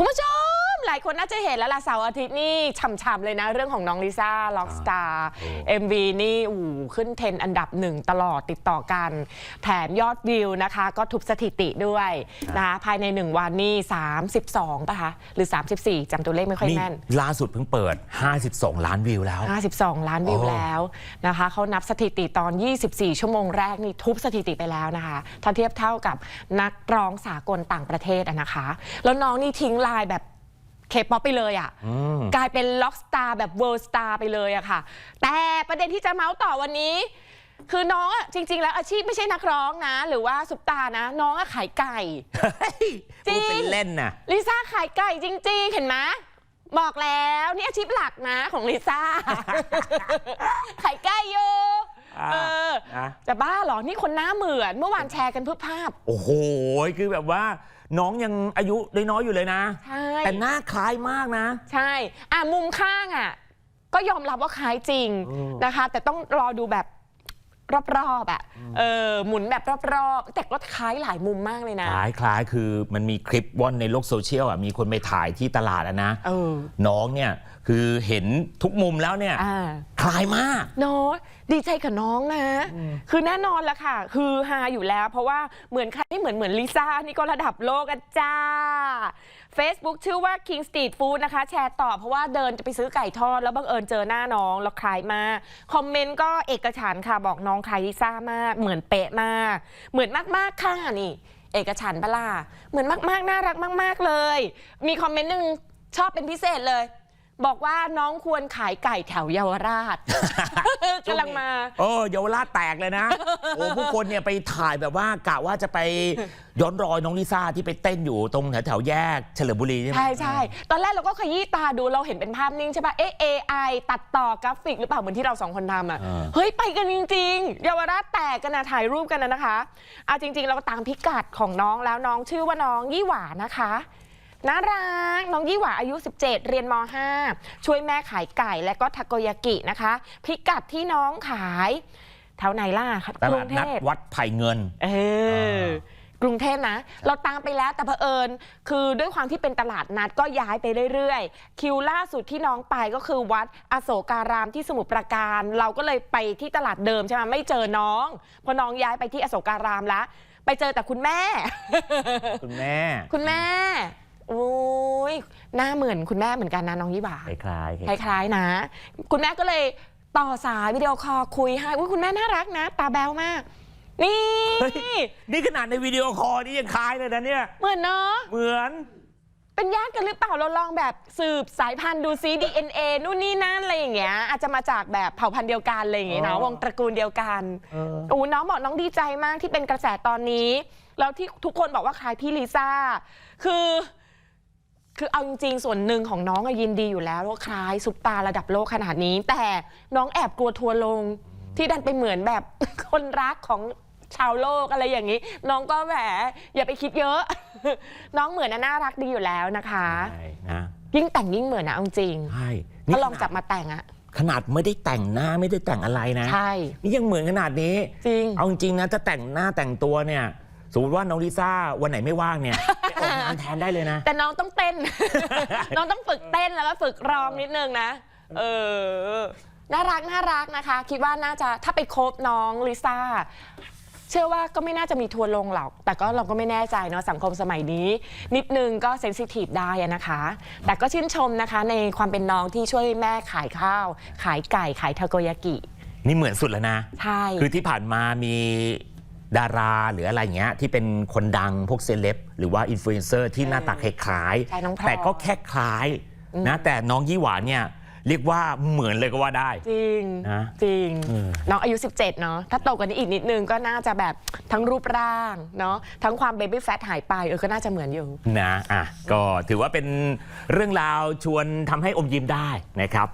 คุณผู้ชม หลายคนน่าจะเห็นแล้วล่ะเสาร์อาทิตย์นี่ฉ่ำๆเลยนะ เรื่องของน้องลิซ่าล็อกสตาร์โอ้ MV นี่อู๋ขึ้นเทรนด์อันดับหนึ่งตลอดติดต่อกัน แถมยอดวิวนะคะ ก็ทุบสถิติด้วยนะคะภายใน 1 วันนี่ 32ป่ะคะ หรือ 34จำตัวเลขไม่ค่อยนี่แม่น ล่าสุดเพิ่งเปิด 52 ล้านวิวแล้ว 52 ล้านวิวโอ้แล้วนะคะเขานับสถิติตอน 24 ชั่วโมงแรกนี่ทุบสถิติไปแล้วนะคะ ถ้าเทียบเท่ากับนักร้องสากลต่างประเทศอะนะคะ แล้วน้องนี่ทิ้งลายแบบ เคป๊อปไปเลยอะอืมกลายเป็นล็อกสตาร์แบบเวิร์สตาร์ไปเลยอะค่ะ แต่ประเด็นที่จะเมาส์ต่อวันนี้ คือน้องอะจริง ๆ แล้วอาชีพไม่ใช่นักร้องนะ หรือว่าซุปตาร์นะ น้องอะขายไก่จริงพูดเป็นเล่นน่ะลิซ่าขายไก่จริง ๆ เห็นไหมบอกแล้วนี่อาชีพหลักนะของลิซ่าขายไก่อยู่อ่า เออนะ จะบ้าเหรอ นี่คนหน้าเหมือน เมื่อวานแชร์กันเพื่อภาพ โอ้โห คือแบบว่าน้องยังอายุน้อยๆอยู่เลยนะ ใช่ แต่หน้าคล้ายมากนะ ใช่ อะมุมข้างอะ ก็ยอมรับว่าคล้ายจริงอืม นะคะ แต่ต้องรอดูแบบรอบๆอะ เออหมุนแบบรอบๆ แต่ก็คล้ายหลายมุมมากเลยนะ คล้ายคล้ายๆคือมันมีคลิปว่อนในโลกโซเชียลอะมีคนไปถ่ายที่ตลาดอะนะ เออ น้องเนี่ยคือเห็นทุกมุมแล้วเนี่ย อ่าค ล้ายมาก เนาะดีใจกับน้องนะ คือแน่นอนละค่ะ คือฮาอยู่แล้ว เพราะว่าเหมือนใครไม่เหมือนเหมือนลิซ่า นี่ก็ระดับโลกอะจ้า Facebook ชื่อว่า King Street Food นะคะ แชร์ต่อเพราะว่าเดินจะไปซื้อไก่ทอด แล้วบังเอิญเจอหน้าน้อง แล้วคล้ายมากคอมเมนต์ก็เอกฉันท์ค่ะบอกน้องคล้ายลิซ่ามาก เหมือนเป๊ะมาก เหมือนมากๆค่ะนี่ เอกฉันท์ปะล่ะเหมือนมากๆน่ารักมาก ๆเลย มีคอมเมนต์หนึ่งชอบเป็นพิเศษเลย บอกว่าน้องควรขายไก่แถวเยาวราช กำลังมาโอ้เยาวราชแตกเลยนะ โอ้ผู้คนเนี่ยไปถ่ายแบบว่ากะว่าจะไปย้อนรอยน้องลิซ่าที่ไปเต้นอยู่ตรงแถวแถวๆแยกเฉลิมบุรีใช่ไหมใช่ใช่ตอนแรกเราก็ขยี้ตาดูเราเห็นเป็นภาพนิ่งใช่ปะเอ๊ะ AI ตัดต่อกราฟิกหรือเปล่าเหมือนที่เราสองคนทำอะเออเฮ้ย ไปกันจริง ๆ เยาวราชแตกกันนะถ่ายรูปกันนะนะคะเอาจริง ๆ เราก็ตามพิกัดของน้องแล้วน้องชื่อว่าน้องยี่หวานะคะ น่ารัก น้องยี่หวาอายุ 17 เรียนม .5 ช่วยแม่ขายไก่และก็ทาโกยากินะคะ พิกัดที่น้องขายแถวไหนล่ะตกรุลาดงเทนัดพวัดไผ่เงิน เออ กรุงเทพนะ เราตามไปแล้วแต่เผอิญ คือด้วยความที่เป็นตลาดนัดก็ย้ายไปเรื่อยๆ คิวล่าสุดที่น้องไปก็คือวัดอโศการามที่สมุทรปราการ เราก็เลยไปที่ตลาดเดิมใช่ไหมไม่เจอน้องเพราะน้องย้ายไปที่อโศการามแล้ว ไปเจอแต่คุณแม่ คุณแม่ คุณแม่ โอ้ยหน้าเหมือนคุณแม่เหมือนกันนะน้องยี่บาคล้ายๆคล้ายๆนะ คุณแม่ก็เลยต่อสายวิดีโอคอลคุยให้อุ๊ยคุณแม่น่ารักนะ ตาแบ๊วมาก นี่ เฮ้ยนี่ขนาดในวิดีโอคอลนี่ยังคล้ายเลยนะเนี่ย เหมือนเนาะเหมือน เป็นญาติกันหรือเปล่าเราลองแบบสืบสายพันธุ์ดูซิ DNA นู่นนี่นั่นอะไรอย่างเงี้ยอาจจะมาจากแบบเผ่าพันธุ์เดียวกันอะไรอย่างเงี้ยเนาะอ๋อ วงตระกูลเดียวกัน เออ โอ้น้องบอกน้องดีใจมากที่เป็นกระแสตอนนี้ แล้วที่ทุกคนบอกว่าคล้ายพี่ลิซ่า คือ คือเอาจริงๆ ส่วนหนึ่งของน้องอะยินดีอยู่แล้วว่าคล้ายซุปตาระดับโลกขนาดนี้ แต่น้องแอบกลัวทัวร์ลงที่ดันไปเหมือนแบบ คนรักของชาวโลกอะไรอย่างนี้ น้องก็แหมอย่าไปคิดเยอะ น้องเหมือนนะน่ารักดีอยู่แล้วนะคะ ใช่นะยิ่งแต่งยิ่งเหมือนนะเอาจริงใช่ถ้าลองจับมาแต่งอะขนาดไม่ได้แต่งหน้าไม่ได้แต่งอะไรนะ ใช่ นี่ยังเหมือนขนาดนี้ จริง เอาจริงๆนะจะแต่งหน้าแต่งตัวเนี่ย สมมติว่าน้องลิซ่าวันไหนไม่ว่างเนี่ยไปออกงานแทนได้เลยนะ แต่น้องต้องเต้น น้องต้องฝึกเต้นแล้วก็ฝึกร้องนิดนึงนะ เออ น่ารักน่ารักนะคะ คิดว่าน่าจะถ้าไปคบน้องลิซ่า เชื่อว่าก็ไม่น่าจะมีทัวร์ลงหรอก แต่ก็เราก็ไม่แน่ใจเนาะสังคมสมัยนี้ นิดนึงก็เซนซิทีฟได้อะนะคะ แต่ก็ชื่นชมนะคะในความเป็นน้องที่ช่วยแม่ขายข้าว ขายไก่ขายทาโกยากิ นี่เหมือนสุดแล้วนะ ใช่ คือที่ผ่านมามี ดาราหรืออะไรเงี้ยที่เป็นคนดังพวกเซเลบหรือว่าอินฟลูเอนเซอร์ที่หน้าตาคล้ายใช่น้องพลอยแต่ก็แค่คล้ายนะแต่น้องยี่หวานเนี่ยเรียกว่าเหมือนเลยก็ว่าได้ จริง นะจริง เออ น้องอายุ 17 เนาะถ้าโตกว่านี้อีกนิดนึงก็น่าจะแบบทั้งรูปร่างเนาะทั้งความเบบี้แฟทหายไปเออก็น่าจะเหมือนอยู่ นะอะก็ถือว่าเป็นเรื่องราวชวนทำให้อมยิ้มได้นะครับ